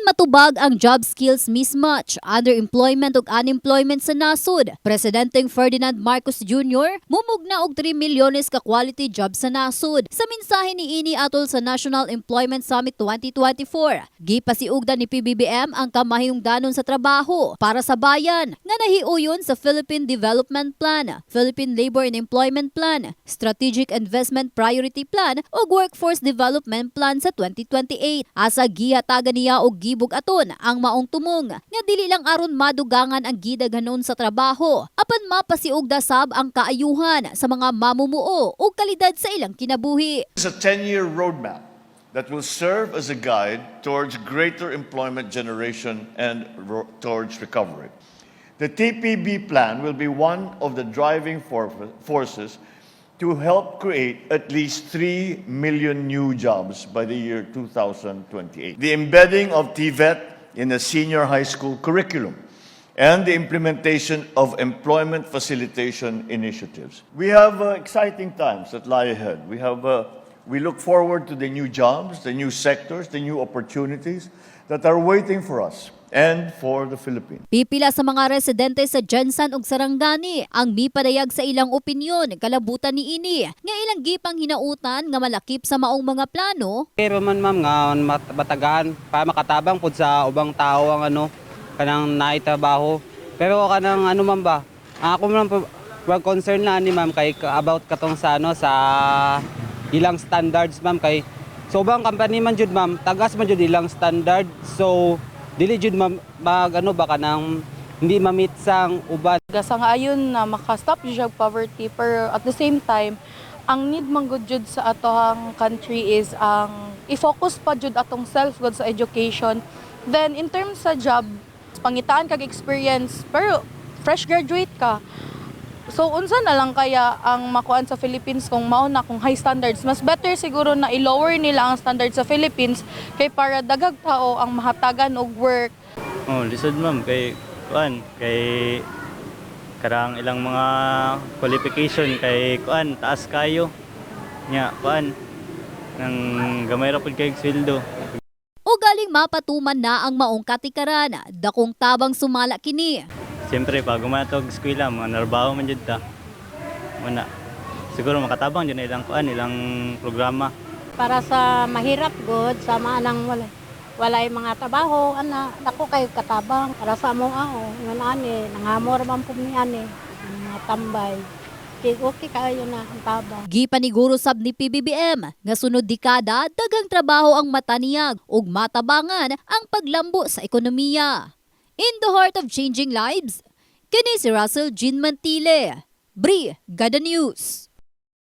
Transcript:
aron matubag ang job skills mismatch, underemployment ug unemployment sa nasod. Presidenteng Ferdinand Marcos Jr. mumugna og 3 milyones ka quality jobs sa nasod. Sa mensahe ni ini atol sa National Employment Summit 2024, gipasiugda ni PBBM ang kamahingdanon sa trabaho para sa bayan nga nahiuyon sa Philippine Development Plan, Philippine Labor and Employment Plan, Strategic Investment Priority Plan ug Workforce Development Plan sa 2028. Asa gihatagan niya og gibog aton ang maong tumong nga dili lang aron madugangan ang gidaghanon sa trabaho apan mapasiugda sab ang kaayuhan sa mga mamumuo ug kalidad sa ilang kinabuhi. It's a 10-year roadmap that will serve as a guide towards greater employment generation and towards recovery. The TPB plan will be one of the driving for- forces to help create at least 3 million new jobs by the year 2028. The embedding of TVET in the senior high school curriculum and the implementation of employment facilitation initiatives. We have uh, exciting times that lie ahead. We have uh, we look forward to the new jobs, the new sectors, the new opportunities that are waiting for us and for the Philippines. Pipila sa mga residente sa Jensan ug Sarangani ang mipadayag sa ilang opinyon kalabutan ni ini nga ilang gipang hinautan nga malakip sa maong mga plano Pero man ma'am nga batagaan para makatabang pud sa ubang tao ang ano kanang naitrabaho. Pero kanang ano ma'am ba? Ako man wag concern na ni ma'am kay ka- about katong sa ano sa ilang standards ma'am kay so bang company man jud ma'am tagas man jud ilang standard so dili jud mag ano ba kanang hindi mamit sang uban Gasa ayon na makastop jud poverty pero at the same time ang need man gud jud sa atohang country is ang i-focus pa jud atong self gud sa education. Then in terms sa job, pangitaan kag experience pero fresh graduate ka. So unsa na lang kaya ang makuan sa Philippines kung mao na kung high standards mas better siguro na i-lower nila ang standards sa Philippines kay para dagag tao ang mahatagan og work Oh, lisod ma'am kay kuan kay karang ilang mga qualification kay kuan taas kayo. Nya kuan nang gamay ra pud kay sweldo. o galing mapatuman na ang maong katikaran dakong tabang sumala kini Siyempre pag gumatog eskwela mga narbaho man jud ta. Muna siguro makatabang jud na ilang kuan ilang programa. para sa mahirap good sa mga nang wala walay mga trabaho ana dako kay katabang para sa mo ao ngan ani nangamor man po mi ani mga tambay kay okay kayo na ang tabang Gipaniguro sab ni PBBM nga sunod dekada dagang trabaho ang mataniyag ug matabangan ang paglambo sa ekonomiya. In the heart of changing lives, kini si Russell Jean Mantile, Bri Gada News.